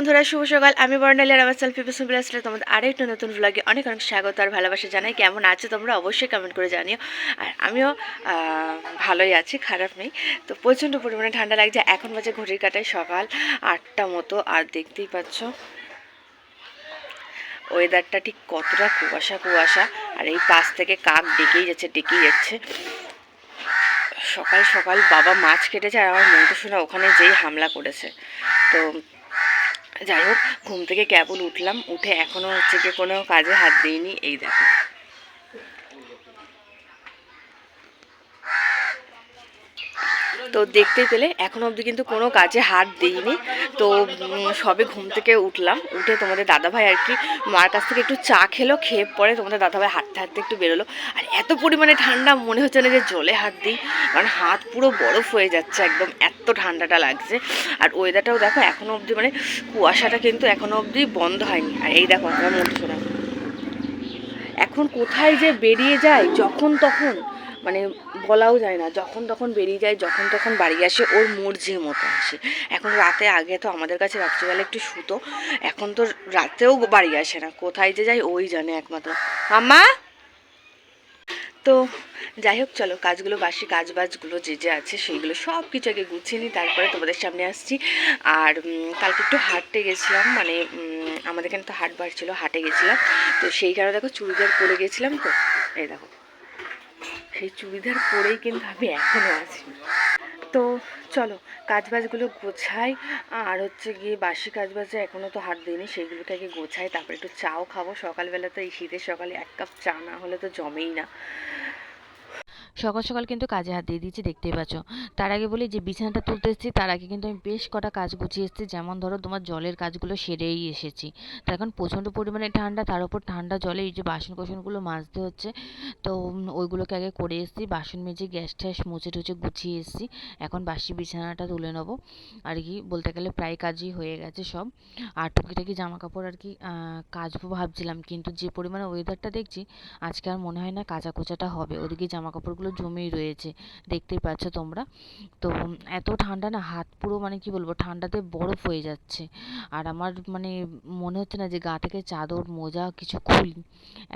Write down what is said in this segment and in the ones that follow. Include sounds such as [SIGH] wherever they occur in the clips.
বন্ধুরা, শুভ সকাল। আমি বর্ণালী আর আমার সেলফি পেছন আসলে তোমাদের আরেকটা নতুন ব্লগে অনেক অনেক স্বাগত আর ভালোবাসা জানাই। কেমন আছো তোমরা অবশ্যই কমেন্ট করে জানিও। আর আমিও ভালোই আছি, খারাপ নেই। তো প্রচণ্ড পরিমাণে ঠান্ডা লাগছে। এখন বাজে ঘড়ির কাটায় সকাল আটটা মতো। আর দেখতেই পাচ্ছ ওয়েদারটা ঠিক কতটা কুয়াশা কুয়াশা। আর এই পাশ থেকে কাক ডেকেই যাচ্ছে ডেকেই যাচ্ছে। সকাল সকাল বাবা মাছ কেটেছে আর আমার মন্টু শোনা ওখানে যেই হামলা করেছে। তো যাই হোক, ঘুম থেকে কেবল উঠলাম, উঠে এখনও হচ্ছে কি কোনো কাজে হাত দিইনি, এই দেখো। তো দেখতেই পেলে এখনও অবধি কিন্তু কোনো কাজে হাত দিইনি। তো সবে ঘুম থেকে উঠলাম, উঠে তোমাদের দাদাভাই আর কি মার কাছ থেকে একটু চা খেলো, খেয়ে পরে তোমাদের দাদাভাই হাঁটতে হাঁটতে একটু বেরোলো। আর এত পরিমাণে ঠান্ডা মনে হচ্ছে না যে জলে হাত দিই, কারণ হাত পুরো বরফ হয়ে যাচ্ছে একদম, এত ঠান্ডাটা লাগছে। আর ওয়েদারটাও দেখো, এখনও অবধি মানে কুয়াশাটা কিন্তু এখনও অবধি বন্ধ হয়নি। আর এই দেখো, আমার শোনা এখন কোথায় যে বেরিয়ে যায়, যখন তখন মানে বলাও যায় না। যখন তখন বেরিয়ে যায়, যখন তখন বাড়ি আসে, ওর মর্জি মতো আসে। এখন রাতে আগে তো আমাদের কাছে রাত্রিবেলা একটু শুতো, এখন তো রাতেও বাড়ি আসে না। কোথায় যে যায়, ওই জানে একমাত্র। মাম্মা! তো যাই হোক, চলো কাজগুলো বাসি, কাজ বাজগুলো যে যে আছে, সেইগুলো সব কিছু আগে গুছিয়ে নিই, তারপরে তোমাদের সামনে আসছি। আর কালকে একটু হাঁটতে গেছিলাম মানে আমাদের এখানে তো হাট বার ছিল হাটে গেছিলাম। তো সেই কারণে দেখো চুড়িদার পরে গেছিলাম তো, এই দেখো। সেই চুড়িদার পরেই কিন্তু আমি এখনও আছি। তো চলো, কাজবাজগুলো গোছাই। আর হচ্ছে গিয়ে বাসি কাজবাজে এখনও তো হাত দিইনি সেইগুলোকে আগে গোছাই। তারপরে একটু চাও খাব। সকালবেলা তো এই শীতের সকালে এক কাপ চা না হলে তো জমেই না। সকাল সকাল কিন্তু কাজে হাত দিয়ে দিয়েছি, দেখতেই পাচ্ছ। তার আগে বলি যে বিছানাটা তুলতে এসেছি, তার আগে কিন্তু আমি বেশ কটা কাজ গুছিয়ে এসেছি। যেমন ধরো তোমার জলের কাজগুলো সেরেই এসেছি। তো এখন প্রচণ্ড পরিমাণে ঠান্ডা, তার উপর ঠান্ডা জলে এই যে বাসন কোসনগুলো মাজতে হচ্ছে, তো ওইগুলোকে আগে করে এসেছি, বাসন মেজে গ্যাস ট্যাস মুছে টুছে গুছিয়ে এসেছি। এখন বাসি বিছানাটা তুলে নেব। আর কি বলতে গেলে প্রায় কাজই হয়ে গেছে সব। আর টুকিটাকি জামা কাপড় আর কি কাচবো ভাবছিলাম, কিন্তু যে পরিমাণে ওয়েদারটা দেখছি, আজকে আর মনে হয় না কাচা কোচাটা হবে। ওদিকে জামা কাপড়গুলো জমেই রয়েছে দেখতেই পাচ্ছ তোমরা। তো এত ঠান্ডা না, হাত পুরো মানে কি বলব, ঠান্ডাতে বরফ হয়ে যাচ্ছে। আর আমার মানে মনে হচ্ছে না যে গা থেকে চাদর, মোজা কিছু খুলি,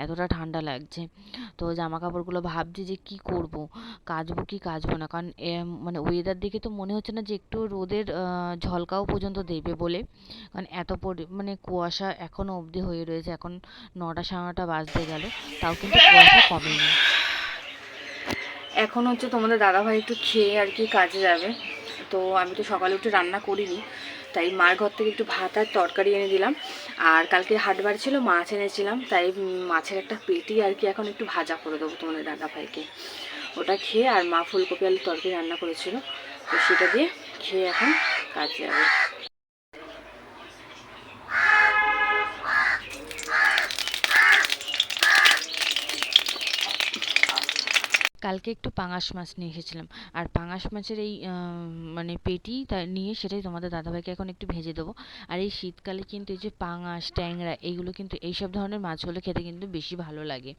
এতটা ঠান্ডা লাগছে। তো জামা কাপড়গুলো ভাবছি যে কি করব, কাচবো কি কাচবো না, কারণ মানে ওয়েদার দেখে তো মনে হচ্ছে না যে একটু রোদের ঝলকাও পর্যন্ত দেবে বলে। কারণ এত পরি মানে কুয়াশা এখনও অবধি হয়ে রয়েছে, এখন নটা সাড়ে নটা বাজতে গেল, তাও কিন্তু কুয়াশা কমেনি। এখন হচ্ছে তোমাদের দাদাভাই একটু খেয়ে আর কি কাজে যাবে। তো আমি তো সকালে উঠে রান্না করিনি, তাই মার ঘর থেকে একটু ভাত আর তরকারি এনে দিলাম। আর কালকে হাটবার ছিল, মাছ এনেছিলাম, তাই মাছের একটা পেটি আর কি এখন একটু ভাজা করে দেবো তোমাদের দাদাভাইকে। ওটা খেয়ে আর মা ফুলকপি আলুর তরকারি রান্না করেছিল, তো সেটা দিয়ে খেয়ে এখন কাজে যাবে। কালকে একটু পাঙাশ মাছ নিয়ে এসেছিলাম। আর পাঙাশ মাছের এই মানে পেটি তা নিয়ে সেটাই তোমাদের দাদাভাইকে এখন একটু ভেজে দেবো। আর এই শীতকালে কিন্তু এই যে পাঙাশ, ট্যাংরা এইগুলো কিন্তু এইসব ধরনের মাছগুলো খেতে কিন্তু বেশি ভালো লাগে।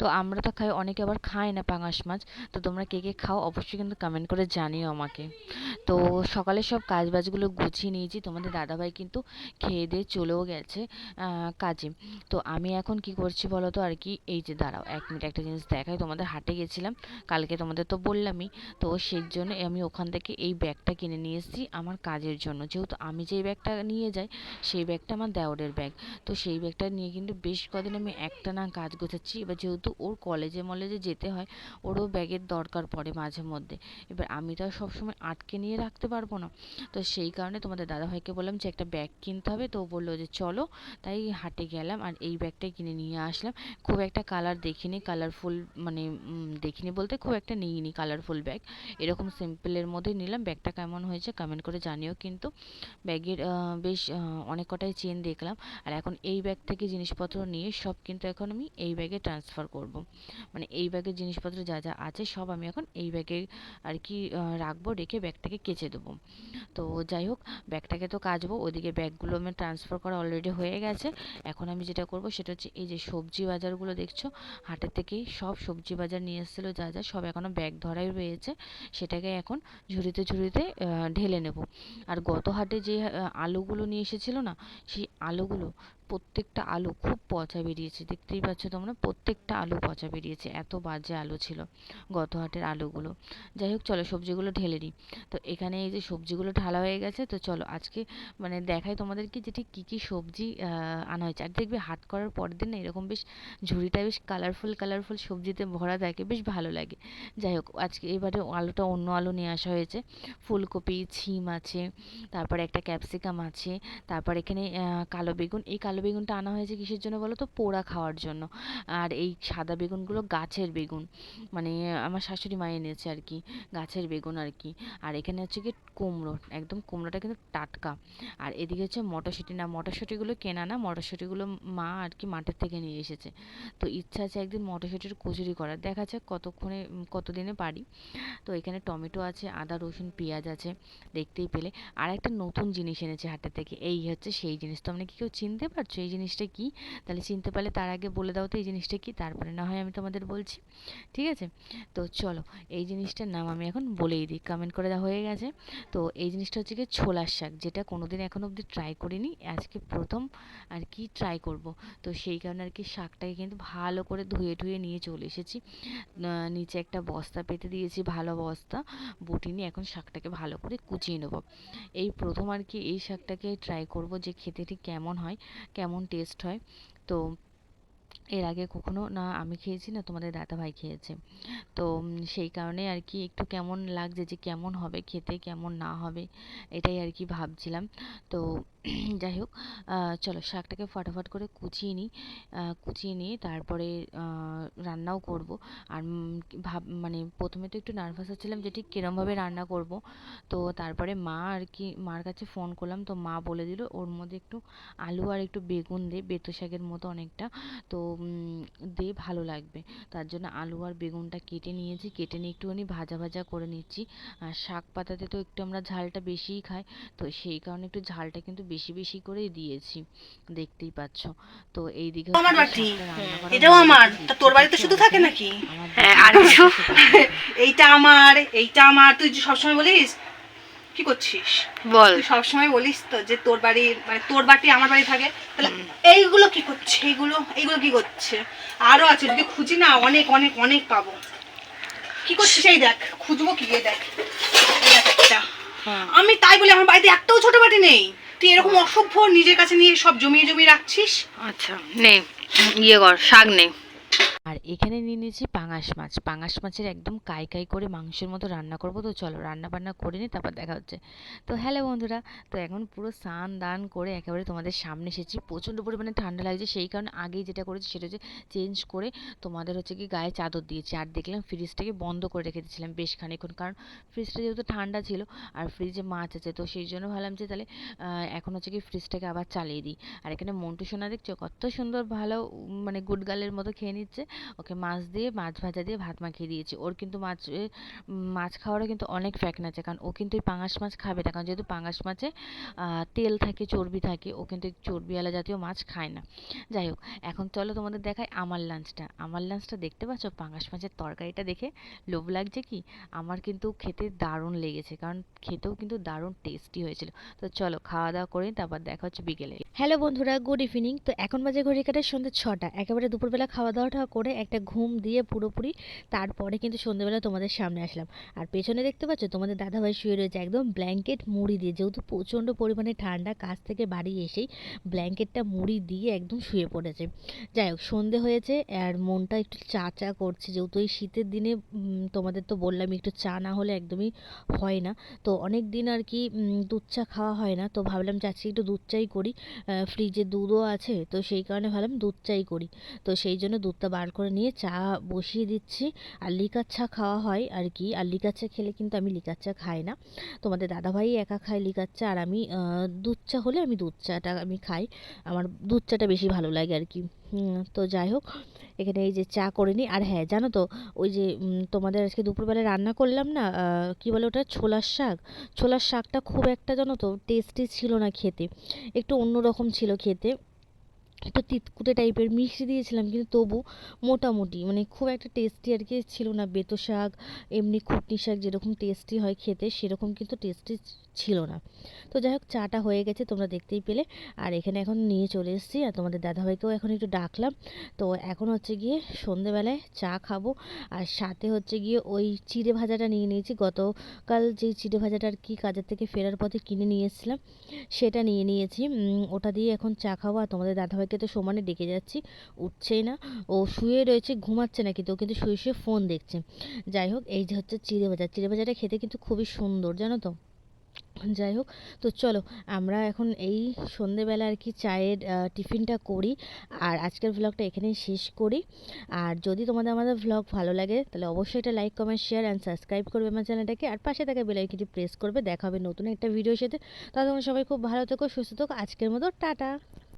তো আমরা তো খাই, অনেকে আবার খায় না পাঙাশ মাছ। তো তোমরা কে কে খাও অবশ্যই কিন্তু কমেন্ট করে জানিও আমাকে। তো সকালে সব কাজ বাজগুলো গুছিয়ে নিয়েছি, তোমাদের দাদাভাই কিন্তু খেয়ে দিয়ে চলেও গেছে কাজে। তো আমি এখন কি করছি বলো তো? আর কি, এই যে দাঁড়াও, এক মিনিট একটা জিনিস দেখাই, তোমাদের হাটে গেছিলাম। কালকে তোমাদের তো বললামই, তো সেই জন্য আমি ওখান থেকে এই ব্যাগটা কিনে নিয়ে এসেছি আমার কাজের জন্য। যেহেতু আমি যেই ব্যাগটা নিয়ে যাই, সেই ব্যাগটা আমার দেওরের ব্যাগ। তো সেই ব্যাগটা নিয়ে কিন্তু বেশ কদিন আমি একটা না কাজ গোছাচ্ছি। এবার যেহেতু ওর কলেজে মলেজে যেতে হয়, ওরও ব্যাগের দরকার পড়ে মাঝে মধ্যে। এবার আমি তো আর সবসময় আটকে নিয়ে রাখতে পারব না। তো সেই কারণে তোমাদের দাদাভাইকে বললাম যে, একটা ব্যাগ কিনতে হবে। তো বলল যে, চলো। তাই হাটে গেলাম আর এই ব্যাগটাই কিনে নিয়ে আসলাম। খুব একটা কালার দেখিনি, কালারফুল মানে দেখিনি বলতে খুব একটা নিইনি কালারফুল ব্যাগ এরকম সিম্পলের মধ্যে নিলাম। ব্যাগটা কেমন হয়েছে কমেন্ট করে জানিও কিন্তু। ব্যাগের বেশ অনেক কটাই চেন দেখলাম। আর এখন এই ব্যাগ থেকে জিনিসপত্র নিয়ে সব কিন্তু এখন আমি এই ব্যাগে ট্রান্সফার করব। মানে এই ব্যাগের জিনিসপত্র যা যা আছে সব আমি এখন এই ব্যাগে আর কি রাখব, রেখে ব্যাগটাকে কেচে দেবো। তো যাই হোক ব্যাগটাকে তো কাচবো। ওদিকে ব্যাগগুলো আমার ট্রান্সফার করা অলরেডি হয়ে গেছে। এখন আমি যেটা করব সেটা হচ্ছে এই যে সবজি বাজারগুলো দেখছ? হাটের থেকেই সব সবজি বাজার নিয়ে এসেছিল যা যা সব এখনও ব্যাগ ধরাই রয়েছে, সেটাকে এখন ঝুড়িতে ঝুড়িতে ঢেলে নেব। আর গত হাটে যে আলুগুলো নিয়ে এসেছিল না, সেই আলুগুলো প্রত্যেকটা আলু খুব পচা বেরিয়েছে। দেখতেই পাচ্ছ তোমরা, প্রত্যেকটা আলু পচা বেরিয়েছে। এত বাজে আলু ছিল গত হাটের আলুগুলো। যাই হোক, চলো সবজিগুলো ঢেলে নিই। তো এখানে এই যে সবজিগুলো ঢালা হয়ে গেছে, তো চলো আজকে মানে দেখাই তোমাদেরকে যে ঠিক কী কী সবজি আনা হয়েছে। আর দেখবে হাট করার পরের দিন এরকম বেশ ঝুড়িটা বেশ কালারফুল কালারফুল সবজিতে ভরা থাকে, বেশ ভালো লাগে। যাই হোক, আজকে এবারে আলুটা অন্য আলু নিয়ে আসা হয়েছে। ফুলকপি, ছিম আছে, তারপরে একটা ক্যাপসিকাম আছে, তারপর এখানে কালো বেগুন। এই কালো বেগুনটা আনা হয়েছে কিসের জন্য বলো তো? পোড়া খাওয়ার জন্য। আর এই সাদা বেগুনগুলো গাছের বেগুন। মানে আমার শাশুড়ি মা এনেছে আর কি, গাছের বেগুন আর কি। আর এখানে হচ্ছে কি কুমড়ো, একদম কুমড়োটা কিন্তু টাটকা। আর এদিকে হচ্ছে মটরশুঁটি। না, মটরশুঁটিগুলো কেনা না, মটরশুঁটিগুলো মা আর কি মাঠের থেকে নিয়ে এসেছে। তো ইচ্ছা আছে একদিন মটরশুঁটির কচুরি করার। দেখা যাক কতক্ষণে কতদিনে পারি। তো এখানে টমেটো আছে, আদা, রসুন, পেঁয়াজ আছে, দেখতেই পেলে। আর একটা নতুন জিনিস এনেছে হাটের থেকে। এই হচ্ছে সেই জিনিস। তোমরা কি কেউ চিনতে পারছ এই জিনিসটা কি? তাহলে চিনতে পারলে তার আগে বলে দাও তো এই জিনিসটা কি? তারপরে না হয় আমি তোমাদের বলছি। ঠিক আছে? তো চলো, এই জিনিসটার নাম আমি এখন বলেই দিই। কমেন্ট করে দেওয়া হয়ে গেছে। তো এই জিনিসটা হচ্ছে কি ছোলার শাক, যেটা কোনোদিন এখন অবধি ট্রাই করিনি। আজকে প্রথম আর কি ট্রাই করব। তো সেই কারণে আর কি শাকটাকে কিন্তু ভালো করে ধুয়ে ধুয়ে নিয়ে চলে এসেছি। নিচে একটা বস্তা পেতে দিয়েছি, ভালো বস্তা। বটি নিয়ে এখন শাকটাকে ভালো করে কুচিয়ে নেব। এই প্রথম আর কি এই শাকটাকে ট্রাই করব যে খেতে ঠিক কেমন হয়। কেমন টেস্ট হয়? তো এর আগে কখনো না আমি খেয়েছি না, তোমাদের দাদা ভাই খেয়েছে। তো সেই কারণে আর কি একটু কেমন লাগছে যে কেমন হবে, খেতে কেমন না হবে, এটাই আর কি ভাবছিলাম। তো যাই হোক চলো শাকটাকে ফটাফট করে কুচিয়ে নিই। কুচিয়ে নিয়ে তারপরে রান্নাও করব। আর ভাব মানে প্রথমে তো একটু নার্ভাস হচ্ছিলাম যে ঠিক কীরমভাবে রান্না করব। তো তারপরে মা আর কি, মার কাছে ফোন করলাম। তো মা বলে দিল, ওর মধ্যে একটু আলু আর একটু বেগুন দে, বেতো শাকের মতো অনেকটা। তো দে, ভালো লাগবে। তার জন্য আলু আর বেগুনটা কেটে নিয়েছি। কেটে নিয়ে একটুখানি ভাজা ভাজা করে নিচ্ছি। আর শাক পাতাতে তো একটু আমরা ঝালটা বেশিই খাই। তো সেই কারণে একটু ঝালটা কিন্তু বেশি বেশি করেই দিয়েছি। দেখতেই পাচ্ছ। তো এই দিকে আমার বাটি। করা এটাও আমার। তা তোর বাড়িতে শুধু থাকে নাকি? হ্যাঁ, আর [LAUGHS] এইটা আমার এইটা আমার। তুই যে সবসময় বলিস কি করছিস? বল। তুই সবসময় বলিস তো যে তোর বাড়ি মানে তোর বাড়ি আমার বাড়ি থাকে। তাহলে এইগুলো কি করছে? এইগুলো এইগুলো কি করছে? আরও আছে যদি খুঁজি না অনেক অনেক অনেক পাবো। কি করছিস? এই দেখ খুঁজবো কি? এই দেখ। এই দেখ একটা। আমি তাই বলি আমার বাড়িতে একটাও ছোট বাটি নেই। তুই এরকম অসভ্য নিজের কাছে নিয়ে সব জমিয়ে জমিয়ে রাখছিস? আচ্ছা নে ইয়ে কর, শাক নে। আর এখানে নিয়ে নিয়েছি পাঙাশ মাছ। পাঙাশ মাছের একদম কাই কাই করে মাংসের মতো রান্না করব। তো চলো, রান্না বান্না করে নিই, তারপর দেখা হচ্ছে। তো হ্যালো বন্ধুরা, তো এখন পুরো স্নান দান করে একেবারে তোমাদের সামনে এসেছি। প্রচণ্ড পরিমাণে ঠান্ডা লাগছে, সেই কারণে আগেই যেটা করেছি সেটা হচ্ছে চেঞ্জ করে তোমাদের হচ্ছে কি গায়ে চাদর দিয়েছি। আর দেখলাম ফ্রিজটাকে বন্ধ করে রেখে দিয়েছিলাম বেশ খানিক্ষণ কারণ ফ্রিজটা যেহেতু ঠান্ডা ছিল আর ফ্রিজে মাছ আছে, তো সেই জন্য ভাবলাম যে তাহলে এখন হচ্ছে কি ফ্রিজটাকে আবার চালিয়ে দিই। আর এখানে মন্টু সোনা দেখছ কত সুন্দর ভালো মানে গুড গার্লের মতো খেয়ে নিচ্ছে। ওকে মাছ দিয়ে মাছ ভাজা দিয়ে ভাত মাখিয়ে দিয়েছি। ওর কিন্তু মাছ মাছ খাওয়ারও কিন্তু অনেক ফ্যাক্ট আছে। কারণ ও কিন্তু পাঙাশ মাছ খাবে না। কারণ যেহেতু পাঙাশ মাছে তেল থাকে, চর্বি থাকে, ও কিন্তু চর্বিওয়ালা জাতীয় মাছ খায় না। যাই হোক, এখন চলো তোমাদের দেখাই আমার লাঞ্চটা আমার লাঞ্চটা দেখতে পাচ্ছ? পাঙাশ মাছের তরকারিটা দেখে লোভ লাগছে কি? আমার কিন্তু খেতে দারুণ লেগেছে। কারণ খেতেও কিন্তু দারুণ টেস্টি হয়েছিল। তো চলো খাওয়া দাওয়া করে তারপর দেখা হচ্ছে বিকেলে। হ্যালো বন্ধুরা গুড ইভিনিং তো এখন বাজে ঘড়ি কাটে সন্ধ্যে ছটা। একেবারে দুপুরবেলা খাওয়া দাওয়াটা করে একটা ঘুম দিয়ে পুরোপুরি তারপরে কিন্তু সন্ধ্যেবেলা তোমাদের সামনে আসলাম। আর পেছনে দেখতে পাচ্ছ তোমাদের দাদাভাই শুয়ে রয়েছে একদম ব্ল্যাঙ্কেট মুড়ি দিয়ে। যেহেতু প্রচণ্ড পরিমাণে ঠান্ডা, কাজ থেকে বাড়ি এসেই ব্ল্যাঙ্কেটটা মুড়ি দিয়ে একদম শুয়ে পড়েছে। যাই হোক, সন্ধে হয়েছে আর মনটা একটু চা চা করছে। যেহেতু এই শীতের দিনে তোমাদের তো বললাম একটু চা না হলে একদমই হয় না। তো অনেক দিন আর কি দুধ চা খাওয়া হয় না। তো ভাবলাম আজকে একটু দুধ চাই করি। ফ্রিজে দুধও আছে। তো সেই কারণে ভাবলাম দুধ চাই করি। তো সেই জন্য দুধটা বার করে নিয়ে চা বসিয়ে দিচ্ছি। আর লিকার চা খাওয়া হয় আর কি। আর লিকার চা খেলে কিন্তু আমি লিকার চা খাই না। তোমাদের দাদাভাই একা খায় লিকার চা। আর আমি দুধ চা হলে আমি দুধ চাটা আমি খাই। আমার দুধ চাটা বেশি ভালো লাগে আর কি। তো যাই হোক, এখানে এই যে চা করে নিই। আর হ্যাঁ জানো তো, ওই যে তোমাদের আজকে দুপুরবেলায় রান্না করলাম না কি বলে ওটা? ছোলার শাক। ছোলার শাকটা খুব একটা জানো তো টেস্টি ছিল না খেতে। একটু অন্যরকম ছিল খেতে। একটু তিতকুটে টাইপের মিশিয়ে দিয়েছিলাম, কিন্তু তবু মোটামুটি মানে খুব একটা টেস্টি আর কি ছিল না। বেতো শাক, এমনি খুটনি শাক যেরকম টেস্টি হয় খেতে, সেরকম কিন্তু টেস্টি ছিল না। তো যাই হোক, চাটা হয়ে গেছে, তোমরা দেখতেই পেলে। আর এখানে এখন নিয়ে চলে এসেছি, আর তোমাদের দাদাভাইকেও এখন একটু ডাকলাম। তো এখন হচ্ছে গিয়ে সন্ধেবেলায় চা খাব, আর সাথে হচ্ছে গিয়ে ওই চিড়ে ভাজাটা নিয়ে নিয়েছি। গতকাল যেই চিড়ে ভাজাটা আর কি কাজের থেকে ফেরার পথে কিনে নিয়ে এসেছিলাম, সেটা নিয়ে নিয়েছি। ওটা দিয়ে এখন চা খাব, আর তোমাদের দাদাভাইকে তো সমানে ডেকে যাচ্ছি। উঠছেই না, ও শুয়ে রয়েছে, ঘুমাচ্ছে না কিন্তু, ও কিন্তু শুয়ে শুয়ে ফোন দেখছে। যাই হোক, এই যে হচ্ছে চিড়ে ভাজা। চিড়ে ভাজাটা খেতে কিন্তু খুবই সুন্দর, জানো তো? যাই হোক, তো চলো আমরা এখন এই সন্ধেবেলা আর কি চায়ের টিফিনটা করি। আর আজকের ভ্লগটা এখানেই শেষ করি। আর যদি তোমাদের আমাদের ভ্লগ ভালো লাগে, তাহলে অবশ্যই এটা like comment share and subscribe করবে আমার চ্যানেলটাকে। আর পাশে থাকা বেলাইকিটি প্রেস করবে। দেখা হবে নতুন একটা ভিডিওর সাথে। তাহলে তোমরা সবাই খুব ভালো থেকো, সুস্থ থেকো। আজকের মতো টাটা।